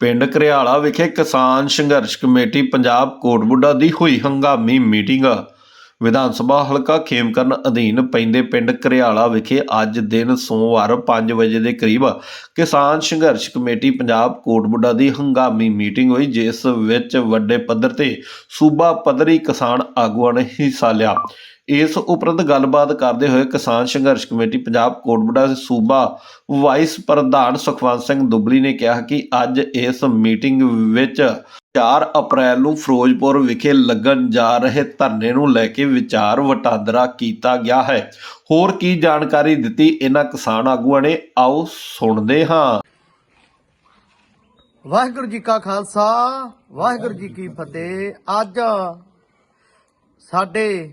ਪਿੰਡ ਘਰਿਆਲਾ ਵਿਖੇ ਕਿਸਾਨ ਸੰਘਰਸ਼ ਕਮੇਟੀ ਪੰਜਾਬ ਕੋਟਬੁੱਡਾ ਦੀ ਹੋਈ ਹੰਗਾਮੀ ਮੀਟਿੰਗ। ਵਿਧਾਨ ਸਭਾ ਹਲਕਾ ਖੇਮਕਰਨ ਅਧੀਨ ਪੈਂਦੇ ਪਿੰਡ ਘਰਿਆਲਾ ਵਿਖੇ ਅੱਜ ਦਿਨ ਸੋਮਵਾਰ 5 ਵਜੇ ਦੇ ਕਰੀਬ ਕਿਸਾਨ ਸੰਘਰਸ਼ ਕਮੇਟੀ ਪੰਜਾਬ ਕੋਟਬੁੱਡਾ ਦੀ ਹੰਗਾਮੀ ਮੀਟਿੰਗ ਹੋਈ, ਜਿਸ ਵਿੱਚ ਵੱਡੇ ਪੱਧਰ ਤੇ ਸੂਬਾ ਪੱਧਰੀ ਕਿਸਾਨ ਆਗੂਆਂ ਨੇ ਹਿੱਸਾ ਲਿਆ। ਇਸ ਉਪਰੰਤ ਗੱਲਬਾਤ ਕਰਦੇ ਹੋਏ ਕਿਸਾਨ ਸੰਘਰਸ਼ ਕਮੇਟੀ ਪੰਜਾਬ ਕੋਟਬੁੱਡਾ ਸੂਬਾ ਵਾਈਸ ਪ੍ਰਧਾਨ ਸੁਖਵੰਤ ਸਿੰਘ ਦੁਬਲੀ ਨੇ ਕਿਹਾ ਕਿ ਅੱਜ ਇਸ ਮੀਟਿੰਗ ਵਿੱਚ 4 ਅਪ੍ਰੈਲ ਨੂੰ ਫਿਰੋਜ਼ਪੁਰ ਵਿਖੇ ਲੱਗਣ ਜਾ ਰਹੇ ਧਰਨੇ ਨੂੰ ਲੈ ਕੇ ਵਿਚਾਰ ਵਟਾਂਦਰਾ ਕੀਤਾ ਗਿਆ ਹੈ। ਹੋਰ ਕੀ ਜਾਣਕਾਰੀ ਦਿੱਤੀ ਇਹਨਾਂ ਕਿਸਾਨ ਆਗੂਆਂ ਨੇ? ਆਓ ਸੁਣਦੇ ਹਾਂ। ਵਾਹਿਗੁਰੂ ਜੀ ਕਾ ਖਾਲਸਾ, ਵਾਹਿਗੁਰੂ ਜੀ ਕੀ ਫਤਿਹ। ਅੱਜ ਸਾਡੇ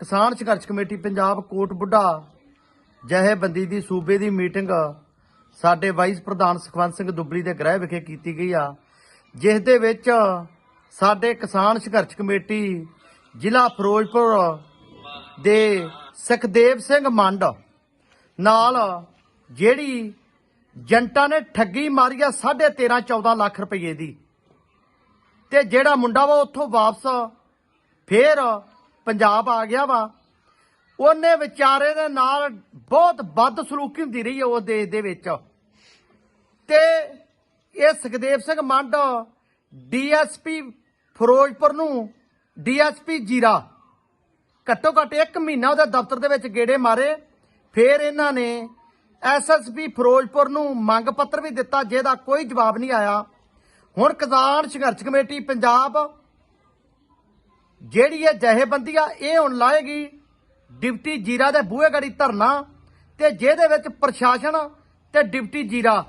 ਕਿਸਾਨ ਸੰਘਰਸ਼ ਕਮੇਟੀ ਪੰਜਾਬ ਕੋਟ ਬੁੱਢਾ ਜਹੇਬੰਦੀ ਦੀ ਸੂਬੇ ਦੀ ਮੀਟਿੰਗ ਸਾਡੇ ਵਾਈਸ ਪ੍ਰਧਾਨ ਸੁਖਵੰਤ ਸਿੰਘ ਦੁੱਬਲੀ ਦੇ ਗ੍ਰਹਿ ਵਿਖੇ ਕੀਤੀ ਗਈ ਆ, ਜਿਸ ਦੇ ਵਿੱਚ ਸਾਡੇ ਕਿਸਾਨ ਸੰਘਰਸ਼ ਕਮੇਟੀ ਜ਼ਿਲ੍ਹਾ ਫਿਰੋਜ਼ਪੁਰ ਦੇ ਸੁਖਦੇਵ ਸਿੰਘ ਮੰਡ ਨਾਲ ਜਿਹੜੀ ਜੰਟਾਂ ਨੇ ਠੱਗੀ ਮਾਰੀ ਆ 13.5 14 ਲੱਖ ਰੁਪਏ ਦੀ ਤੇ ਜਿਹੜਾ ਮੁੰਡਾ ਵਾ ਉੱਥੋਂ ਵਾਪਸ ਫੇਰ ਪੰਜਾਬ ਆ ਗਿਆ ਵਾ, ਉਹਨੇ ਵਿਚਾਰੇ ਦੇ ਨਾਲ ਬਹੁਤ ਵੱਧ ਸਲੂਕੀ ਹੁੰਦੀ ਰਹੀ ਹੈ ਉਹ ਦੇਸ਼ ਦੇ ਵਿੱਚ। ਤੇ ਇਹ ਸੁਖਦੇਵ ਸਿੰਘ ਮੰਡ, ਡੀਐਸਪੀ ਫਿਰੋਜ਼ਪੁਰ ਨੂੰ, ਡੀਐਸਪੀ ਜੀਰਾ, ਘੱਟੋ ਘੱਟ 1 ਮਹੀਨਾ ਉਹਦੇ ਦਫ਼ਤਰ ਦੇ ਵਿੱਚ ਗੇੜੇ ਮਾਰੇ। ਫਿਰ ਇਹਨਾਂ ਨੇ ਐਸਐਸਪੀ ਫਿਰੋਜ਼ਪੁਰ ਨੂੰ ਮੰਗ ਪੱਤਰ ਵੀ ਦਿੱਤਾ, ਜਿਹਦਾ ਕੋਈ ਜਵਾਬ ਨਹੀਂ ਆਇਆ। ਹੁਣ ਕਿਸਾਨ ਸੰਘਰਸ਼ ਕਮੇਟੀ ਪੰਜਾਬ ਜਿਹੜੀ ਇਹ ਜਹੇਬੰਦੀ ਆ, ਇਹ ਹੁਣ ਲਾਏਗੀ ਡਿਪਟੀ ਜੀਰਾ ਦੇ ਬੂਹੇ ਗੜੀ ਧਰਨਾ ਤੇ ਜਿਹਦੇ ਵਿੱਚ ਪ੍ਰਸ਼ਾਸਨ ਤੇ ਡਿਪਟੀ ਜੀਰਾ।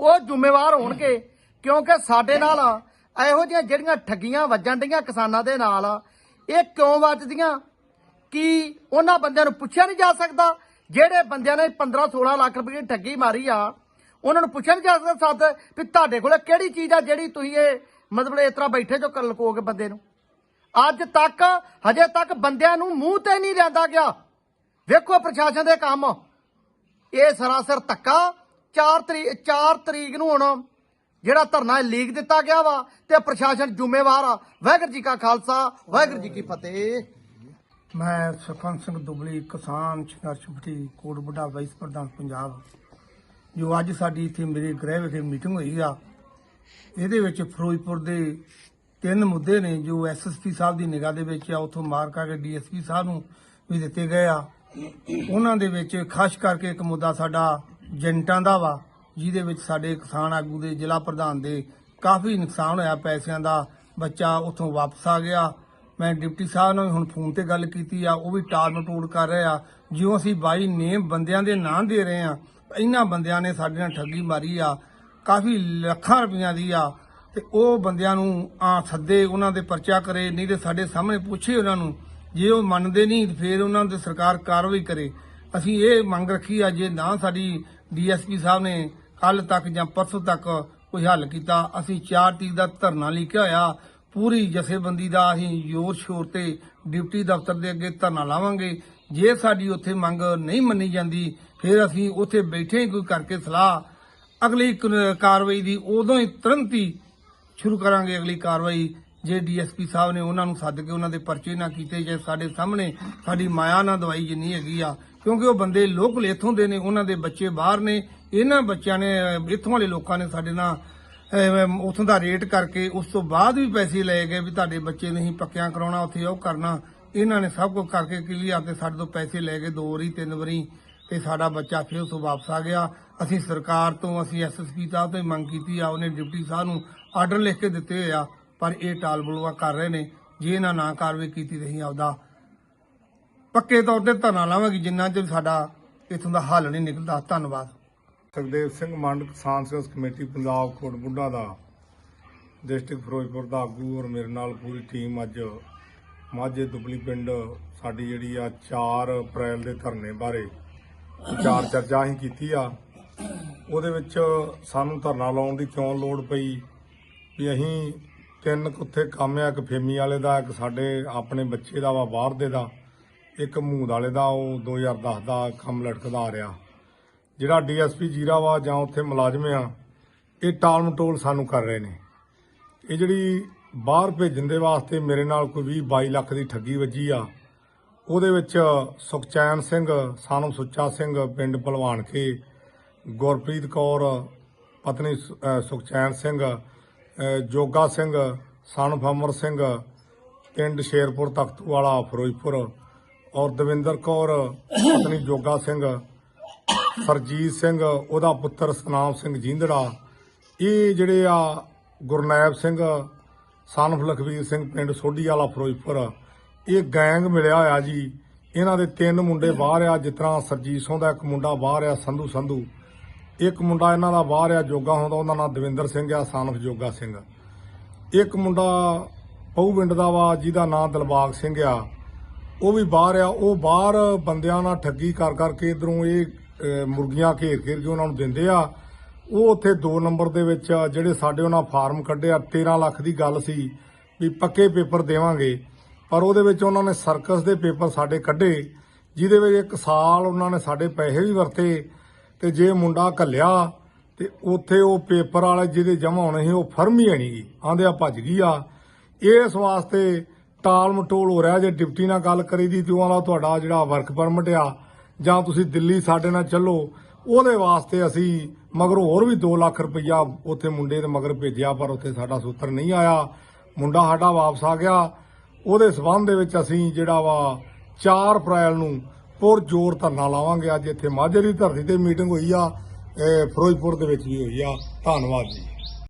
ਉਹ ਜ਼ਿੰਮੇਵਾਰ ਹੋਣਗੇ, ਕਿਉਂਕਿ ਸਾਡੇ ਨਾਲ ਇਹੋ ਜਿਹੀਆਂ ਜਿਹੜੀਆਂ ਠੱਗੀਆਂ ਵੱਜਣ ਡੀਆਂ ਕਿਸਾਨਾਂ ਦੇ ਨਾਲ ਇਹ ਕਿਉਂ ਵੱਜਦੀਆਂ? ਕਿ ਉਹਨਾਂ ਬੰਦਿਆਂ ਨੂੰ ਪੁੱਛਿਆ ਨਹੀਂ ਜਾ ਸਕਦਾ? ਜਿਹੜੇ ਬੰਦਿਆਂ ਨੇ 15 16 ਲੱਖ ਰੁਪਏ ਦੀ ਠੱਗੀ ਮਾਰੀ ਆ, ਉਹਨਾਂ ਨੂੰ ਪੁੱਛਿਆ ਨਹੀਂ ਜਾ ਸਕਦਾ ਸਾਥ ਵੀ ਤੁਹਾਡੇ ਕੋਲ ਕਿਹੜੀ ਚੀਜ਼ ਆ ਜਿਹੜੀ ਤੁਸੀਂ ਇਹ ਮਤਲਬ ਇਸ ਤਰ੍ਹਾਂ ਬੈਠੇ ਜੋ ਕਰ ਲਕੋਗੇ ਬੰਦੇ ਨੂੰ? ਅੱਜ ਤੱਕ ਹਜੇ ਤੱਕ ਬੰਦਿਆਂ ਨੂੰ ਮੂੰਹ ਤੇ ਨਹੀਂ ਲਿਆਂਦਾ ਗਿਆ। ਵੇਖੋ ਪ੍ਰਸ਼ਾਸਨ ਦੇ ਕੰਮ। ਇਹ ਸਰਾਸਰ ਧੱਕਾ। 4 ਤਰੀਕ 4 ਤਰੀਕ ਨੂੰ ਹੁਣ ਜਿਹੜਾ ਧਰਨਾ ਲੀਕ ਦਿੱਤਾ ਗਿਆ ਵਾ ਤੇ ਪ੍ਰਸ਼ਾਸਨ ਜ਼ਿੰਮੇਵਾਰ ਆ। ਵਾਹਿਗੁਰੂ ਜੀ ਕਾ ਖਾਲਸਾ, ਵਾਹਿਗੁਰੂ ਜੀ ਕੀ ਫਤਿਹ। ਮੈਂ ਸਰਪੰਚ ਸਿੰਘ ਦੁਬਲੀ, ਕਿਸਾਨ ਸੰਘਰਸ਼ ਕਮੇਟੀ ਕੋਟਬੁੱਢਾ ਵਾਈਸ ਪ੍ਰਧਾਨ ਪੰਜਾਬ। ਜੋ ਅੱਜ ਸਾਡੀ ਇੱਥੇ ਮੇਰੇ ਗ੍ਰਹਿ ਵਿਖੇ ਮੀਟਿੰਗ ਹੋਈ ਆ, ਇਹਦੇ ਵਿੱਚ ਫਿਰੋਜ਼ਪੁਰ ਦੇ ਤਿੰਨ ਮੁੱਦੇ ਨੇ ਜੋ ਐਸਐਸਪੀ ਸਾਹਿਬ ਦੀ ਨਿਗਾਹ ਦੇ ਵਿੱਚ ਆ, ਉਥੋਂ ਮਾਰ ਕਰਕੇ ਡੀਐਸਪੀ ਸਾਹਿਬ ਨੂੰ ਵੀ ਦਿੱਤੇ ਗਏ ਆ। ਉਹਨਾਂ ਦੇ ਵਿੱਚ ਖਾਸ ਕਰਕੇ ਇੱਕ ਮੁੱਦਾ ਸਾਡਾ ਜੰਟਾਂ ਦਾ ਵਾ, ਜਿਹਦੇ ਵਿੱਚ ਸਾਡੇ ਕਿਸਾਨ ਆਗੂ ਦੇ ਜ਼ਿਲ੍ਹਾ ਪ੍ਰਧਾਨ ਦੇ ਕਾਫੀ ਨੁਕਸਾਨ ਹੋਇਆ, ਪੈਸਿਆਂ ਦਾ ਬੱਚਾ ਉਥੋਂ ਵਾਪਸ ਆ ਗਿਆ। ਮੈਂ ਡਿਪਟੀ ਸਾਹਿਬ ਨਾਲ ਵੀ ਹੁਣ ਫੋਨ ਤੇ ਗੱਲ ਕੀਤੀ ਆ, ਉਹ ਵੀ ਟਾਲ ਮਟੋਲ ਕਰ ਰਹੇ ਆ। ਜਿਉਂ ਅਸੀਂ ਬਾਈ ਨੇਮ ਬੰਦਿਆਂ ਦੇ ਨਾਂ ਦੇ ਰਹੇ ਆ ਇਹਨਾਂ ਬੰਦਿਆਂ ਨੇ ਸਾਡੇ ਨਾਲ ਠੱਗੀ ਮਾਰੀ ਆ, ਕਾਫੀ ਲੱਖਾਂ ਰੁਪਈਆਂ ਦੀ ਆ ਤੇ ਉਹ ਬੰਦਿਆਂ ਨੂੰ ਆ ਸੱਦੇ, ਉਹਨਾਂ ਦੇ ਪਰਚਾ ਕਰੇ, ਨਹੀਂ ਤੇ ਸਾਡੇ ਸਾਹਮਣੇ ਪੁੱਛੇ ਉਹਨਾਂ ਨੂੰ, ਜੇ ਉਹ ਮੰਨਦੇ ਨਹੀਂ, ਤੇ ਫਿਰ ਉਹਨਾਂ ਤੇ ਸਰਕਾਰ ਕਾਰਵਾਈ ਕਰੇ। ਅਸੀਂ ਇਹ ਮੰਗ ਰੱਖੀ ਆ, ਜੇ ਨਾ ਸਾਡੀ ਡੀਐਸਪੀ ਸਾਹਿਬ ਨੇ ਕੱਲ ਤੱਕ ਜਾਂ ਪਰਸੋਂ ਤੱਕ ਕੋਈ ਹੱਲ ਕੀਤਾ, ਅਸੀਂ 4 ਤਰੀਕ ਦਾ ਧਰਨਾ ਲਿਖਿਆ ਹੋਇਆ, ਪੂਰੀ ਜਥੇਬੰਦੀ ਦਾ ਅਸੀਂ ਜ਼ੋਰ ਸ਼ੋਰ ਤੇ ਡਿਊਟੀ ਦਫ਼ਤਰ ਦੇ ਅੱਗੇ ਧਰਨਾ ਲਾਵਾਂਗੇ। ਜੇ ਸਾਡੀ ਉੱਥੇ ਮੰਗ ਨਹੀਂ ਮੰਨੀ ਜਾਂਦੀ, ਫਿਰ ਅਸੀਂ ਉੱਥੇ ਬੈਠੇ ਹੀ ਕੋਈ ਕਰਕੇ ਸਲਾਹ। ਅਗਲੀ ਕ- ਕਾਰਵਾਈ ਦੀ ਉਦੋਂ ਹੀ ਤੁਰੰਤ ਹੀ ਸ਼ੁਰੂ ਕਰਾਂਗੇ ਅਗਲੀ ਕਾਰਵਾਈ। ਜੇ ਡੀਐਸਪੀ ਸਾਹਿਬ ਨੇ ਉਹਨਾਂ ਨੂੰ ਸੱਦ ਕੇ ਉਹਨਾਂ ਦੇ ਪਰਚੇ ਨਾ ਕੀਤੇ ਜੇ ਸਾਡੇ ਸਾਹਮਣੇ ਸਾਡੀ ਮਾਇਆ ਨਾ ਦਵਾਈ ਜਿੰਨੀ ਹੈਗੀ ਆ ਕਿਉਂਕਿ ਉਹ ਬੰਦੇ ਲੋਕਲ ਇੱਥੋਂ ਦੇ ਨੇ ਉਹਨਾਂ ਦੇ ਬੱਚੇ ਬਾਹਰ ਨੇ ਇਹਨਾਂ ਬੱਚਿਆਂ ਨੇ ਅਹ, ਇੱਥੋਂ ਵਾਲੇ ਲੋਕਾਂ ਨੇ ਸਾਡੇ ਨਾਲ ਅਹ, ਉੱਥੋਂ ਦਾ ਰੇਟ ਕਰਕੇ ਉਸ ਤੋਂ ਬਾਅਦ ਵੀ ਪੈਸੇ ਲਏ ਗਏ ਵੀ ਤੁਹਾਡੇ ਬੱਚੇ ਨਹੀਂ ਪੱਕਿਆਂ ਕਰਾਉਣਾ ਉੱਥੇ ਉਹ ਕਰਨਾ। ਇਹਨਾਂ ਨੇ ਸਭ ਕੁਝ ਕਰਕੇ ਕਲੀਅਰ ਤੇ ਸਾਡੇ ਤੋਂ ਪੈਸੇ ਲੈ ਗਏ ਦੋ ਵਾਰੀ ਤਿੰਨ ਵਾਰੀ। ਤੇ ਸਾਡਾ ਬੱਚਾ ਫਿਰ ਉਸ ਵਾਪਸ ਆ ਗਿਆ। ਅਸੀਂ ਸਰਕਾਰ ਤੋਂ, ਅਸੀਂ ਐਸਐਸਪੀ ਸਾਹਿਬ ਤੋਂ ਹੀ ਮੰਗ ਕੀਤੀ ਆ, ਉਹਨੇ ਡਿਪਟੀ ਸਾਹਿਬ ਨੂੰ ਆਰਡਰ ਲਿਖ ਕੇ ਦਿੱਤੇ ਹੋਏ ਆ, ਪਰ ਇਹ ਟਾਲ ਬਲੂਆ ਕਰ ਰਹੇ ਨੇ। ਜੇ ਇਹਨਾਂ ਨਾ ਕਾਰਵਾਈ ਕੀਤੀ ਤੇ ਅਸੀਂ ਆਪਦਾ, ਪੱਕੇ ਤੌਰ ਤੇ ਧਰਨਾ ਲਾਵਾਂਗੇ, ਜਿੰਨਾ ਚਿਰ ਸਾਡਾ ਇਥੋਂ ਦਾ ਹੱਲ ਨਹੀਂ ਨਿਕਲਦਾ। ਧੰਨਵਾਦ। ਸੁਖਦੇਵ ਸਿੰਘ ਮੰਡ ਕਿਸਾਨ ਸੰਘਰਸ਼ ਕਮੇਟੀ, ਪੰਜਾਬ ਕੋਟਬੁੱਢਾ ਦਾ। ਡਿਸਟ੍ਰਿਕਟ ਫਿਰੋਜ਼ਪੁਰ ਦਾ ਆਗੂ ਔਰ ਮੇਰੇ ਨਾਲ ਪੂਰੀ ਟੀਮ ਅੱਜ ਮਾਝੇ ਦੁਬਲੀ ਪਿੰਡ ਸਾਡੀ ਜਿਹੜੀ ਆ 4 ਅਪ੍ਰੈਲ ਦੇ ਧਰਨੇ ਬਾਰੇ ਵਿਚਾਰ ਚਰਚਾ ਅਸੀਂ ਕੀਤੀ ਆ। ਉਹਦੇ ਵਿੱਚ ਸਾਨੂੰ ਧਰਨਾ ਲਾਉਣ ਦੀ ਕਿਉਂ ਲੋੜ ਪਈ? ਵੀ ਅਸੀਂ ਤਿੰਨ ਕੁ ਉੱਥੇ ਕੰਮ ਆ, ਇੱਕ ਫੇਮੀ ਵਾਲੇ ਦਾ, ਇੱਕ ਸਾਡੇ ਆਪਣੇ ਬੱਚੇ ਦਾ ਵਾ, ਬਾਹਰ ਦੇ ਦਾ, ਇੱਕ ਮੂੰਦ ਵਾਲੇ ਦਾ, ਉਹ 2010 ਦਾ ਕੰਮ ਲਟਕਦਾ ਆ ਰਿਹਾ। ਜਿਹੜਾ ਡੀਐਸਪੀ ਜੀਰਾ ਵਾ ਜਾਂ ਉੱਥੇ ਮੁਲਾਜ਼ਮ ਆ, ਇਹ ਟਾਲ ਮਟੋਲ ਸਾਨੂੰ ਕਰ ਰਹੇ ਨੇ। ਇਹ ਜਿਹੜੀ ਬਾਹਰ ਭੇਜਣ ਦੇ ਵਾਸਤੇ ਮੇਰੇ ਨਾਲ ਕੋਈ 20 22 ਲੱਖ ਦੀ ਠੱਗੀ ਵੱਜੀ ਆ ਉਹਦੇ ਵਿੱਚ ਸੁਖਚੈਨ ਸਿੰਘ ਸਾਨਮ ਸੁੱਚਾ ਸਿੰਘ, ਪਿੰਡ ਭਲਵਾਨਕੇ ਗੁਰਪ੍ਰੀਤ ਕੌਰ, ਪਤਨੀ ਸੁਖਚੈਨ ਸਿੰਘ ਜੋਗਾ ਸਿੰਘ, ਸਨ ਫਮਰ ਸਿੰਘ, ਪਿੰਡ ਸ਼ੇਰਪੁਰ ਤਖਤੂ ਵਾਲਾ ਫਿਰੋਜ਼ਪੁਰ, ਔਰ ਦਵਿੰਦਰ ਕੌਰ, ਪਤਨੀ ਜੋਗਾ ਸਿੰਘ, ਸਰਜੀਤ ਸਿੰਘ, ਉਹਦਾ ਪੁੱਤਰ ਸਨਾਮ ਸਿੰਘ ਜੀਂਦੜਾ। ਇਹ ਜਿਹੜੇ ਆ ਗੁਰਨੈਬ ਸਿੰਘ ਸਨਫ ਲਖਵੀਰ ਸਿੰਘ, ਪਿੰਡ ਸੋਢੀ ਵਾਲਾ ਫਿਰੋਜ਼ਪੁਰ ਇਹ ਗੈਂਗ ਮਿਲਿਆ ਹੋਇਆ ਜੀ। ਇਹਨਾਂ ਦੇ ਤਿੰਨ ਮੁੰਡੇ ਬਾਹਰ ਆ, ਜਿਸ ਤਰ੍ਹਾਂ ਸਰਜੀਤ ਸਿੰਘ ਦਾ ਇੱਕ ਮੁੰਡਾ ਬਾਹਰ ਆ, ਸੰਧੂ ਸੰਧੂ। ਇੱਕ ਮੁੰਡਾ ਇਹਨਾਂ ਦਾ ਬਾਹਰ ਆ, ਜੋਗਾ ਹੁੰਦਾ ਉਹਦਾ ਨਾਮ ਦਵਿੰਦਰ ਸਿੰਘ ਆ ਸਨਫ ਜੋਗਾ ਸਿੰਘ। ਇੱਕ ਮੁੰਡਾ ਪਹੂ ਪਿੰਡ ਦਾ ਵਾ, ਜਿਹਦਾ ਨਾਮ ਦਿਲਬਾਗ ਸਿੰਘ ਆ। ਉਹ ਵੀ ਬਾਹਰ ਆ, ਉਹ ਬਾਹਰ ਬੰਦਿਆਂ ਨਾਲ ਠੱਗੀ ਕਰ ਕਰਕੇ ਇਧਰੋਂ ਇਹ ਮੁਰਗੀਆਂ ਘੇਰ ਘੇਰ ਕੇ ਉਹਨਾਂ ਨੂੰ ਦਿੰਦੇ ਆ। ਉਹ ਉੱਥੇ 2 ਨੰਬਰ ਦੇ ਵਿੱਚ ਜਿਹੜੇ ਸਾਡੇ ਉਹਨਾਂ ਫਾਰਮ ਕੱਢਿਆ 13 ਲੱਖ ਦੀ ਗੱਲ ਸੀ ਵੀ ਪੱਕੇ ਪੇਪਰ ਦੇਵਾਂਗੇ। ਪਰ ਉਹਦੇ ਵਿੱਚ ਉਹਨਾਂ ਨੇ ਸਰਕਸ ਦੇ ਪੇਪਰ ਸਾਡੇ ਕੱਢੇ, ਜਿਹਦੇ ਵਿੱਚ ਇੱਕ ਸਾਲ ਉਹਨਾਂ ਨੇ ਸਾਡੇ ਪੈਸੇ ਵੀ ਵਰਤੇ ਤੇ ਜੇ ਮੁੰਡਾ ਘੱਲਿਆ ਤੇ ਉੱਥੇ ਉਹ ਪੇਪਰ ਵਾਲੇ ਜਿਹਦੇ ਜਮ੍ਹਾਂ ਹੋਣੇ ਸੀ, ਉਹ ਫਰਮ ਹੀ ਨਹੀਂ ਗਈ ਆਂਦੇ ਆ ਭੱਜ ਗਈ ਆ। ਇਸ ਵਾਸਤੇ ਟਾਲ ਮਟੋਲ ਹੋ ਰਿਹਾ ਜੇ ਡਿਪਟੀ ਨਾਲ ਗੱਲ ਕਰੀ ਦੀ ਤੇ ਉਹਨਾਂ ਵਾਲਾ ਤੁਹਾਡਾ ਜਿਹੜਾ ਵਰਕ ਪਰਮਿਟ ਆ, ਜਾਂ ਤੁਸੀਂ ਦਿੱਲੀ ਸਾਡੇ ਨਾਲ ਚੱਲੋ, ਉਹਦੇ ਵਾਸਤੇ ਅਸੀਂ ਮਗਰੋਂ ਹੋਰ ਵੀ 2 ਲੱਖ ਰੁਪਈਆ ਉੱਥੇ ਮੁੰਡੇ ਦੇ ਮਗਰ ਭੇਜਿਆ, ਪਰ ਉੱਥੇ ਸਾਡਾ ਸੂਤਰ ਨਹੀਂ ਆਇਆ। ਮੁੰਡਾ ਸਾਡਾ ਵਾਪਸ ਆ ਗਿਆ ਉਹਦੇ ਸਬੰਧ ਦੇ ਵਿੱਚ ਅਸੀਂ ਜਿਹੜਾ ਵਾ 4 ਅਪ੍ਰੈਲ ਨੂੰ ਪੁਰ ਜ਼ੋਰ ਧਰਨਾ ਲਾਵਾਂਗੇ। ਅੱਜ ਇੱਥੇ ਮਾਝੇ ਦੀ ਧਰਤੀ ਤੇ ਮੀਟਿੰਗ ਹੋਈ ਆ ਫਿਰੋਜ਼ਪੁਰ ਦੇ ਵਿੱਚ ਵੀ ਹੋਈ ਆ। ਧੰਨਵਾਦ ਜੀ।